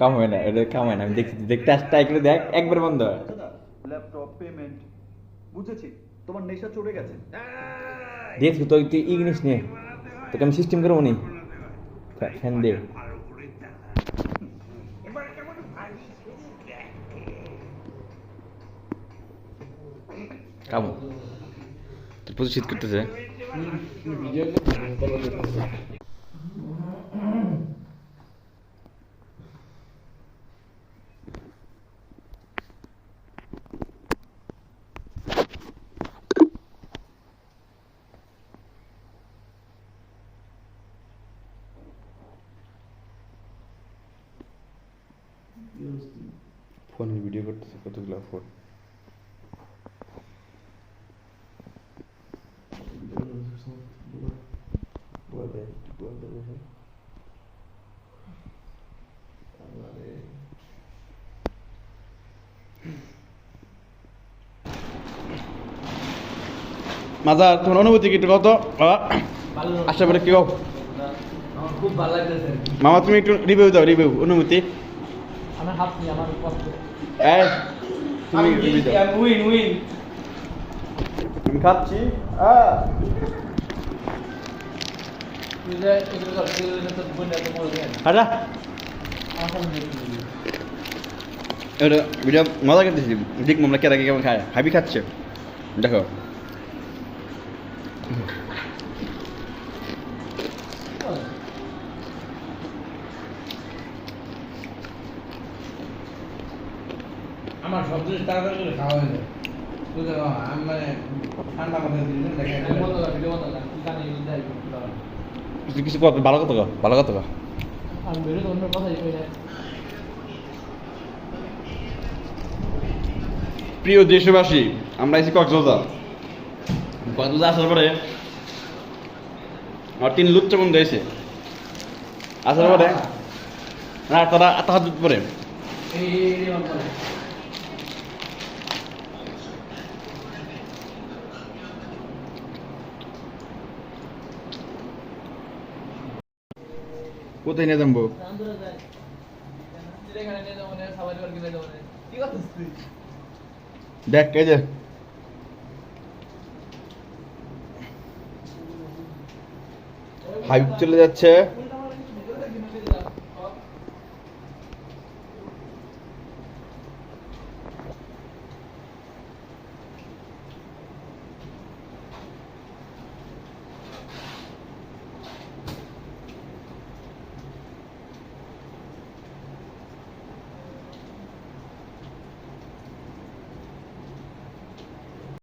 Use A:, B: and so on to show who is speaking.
A: কাম হয় না এটা কাম হয় না আমি দেখছি দেখতে আস ট্রাই করে দেখ একবার বন্ধ হয়।
B: ল্যাপটপ পেমেন্ট বুঝেছি তোমার নেশা চড়ে গেছে।
A: দেখছি তুই তুই ইংলিশ নিয়ে তোকে আমি সিস্টেম করব নি? ফ্যান দে। কামো। তুই প্রচুর শীত করতেছে। ফোনে ভিডিও করতেছে কতগুলো ফোন? মাজার তোমার অনুভূতি কি কত? আশা বলে কি
C: খুব ভালো লাগতেছে।
A: মামা তুমি একটু রিভিউ দাও রিভিউ অনুভূতি।
C: আমার কষ্ট
A: এই তুমি দাও।
C: উইন উইন
A: আমি খাচ্ছি?
C: দেখি
A: মজা করতেছি। দিক মামলা কেরা কেমন খায়। হাবি খাচ্ছে। দেখো।
D: আমার সব জিনিস তাড়াতাড়ি করে খাওয়া হয়ে যায় বুঝলে আমি মানে ঠান্ডা মাথায়
A: কিছু কথা ভালো কথা ভালো কথা
C: আমি বেরোতে অন্য কথাই কই না
A: প্রিয় দেশবাসী আমরা এসেছি কক্সবাজার কক্সবাজার আসার পরে আমার তিন লুচ্চ বন্ধু এসে আসার পরে না তারা তাহার পরে
C: এই এই বন্ধ কর
A: কোথায় নিয়ে যাব
C: আন্দোলন যায় এখানে নিয়ে যাব না সবাই ঘর কিনে যাব না কি নিয়ে যাব?
A: দেখ এই যে। হাইপ চলে যাচ্ছে।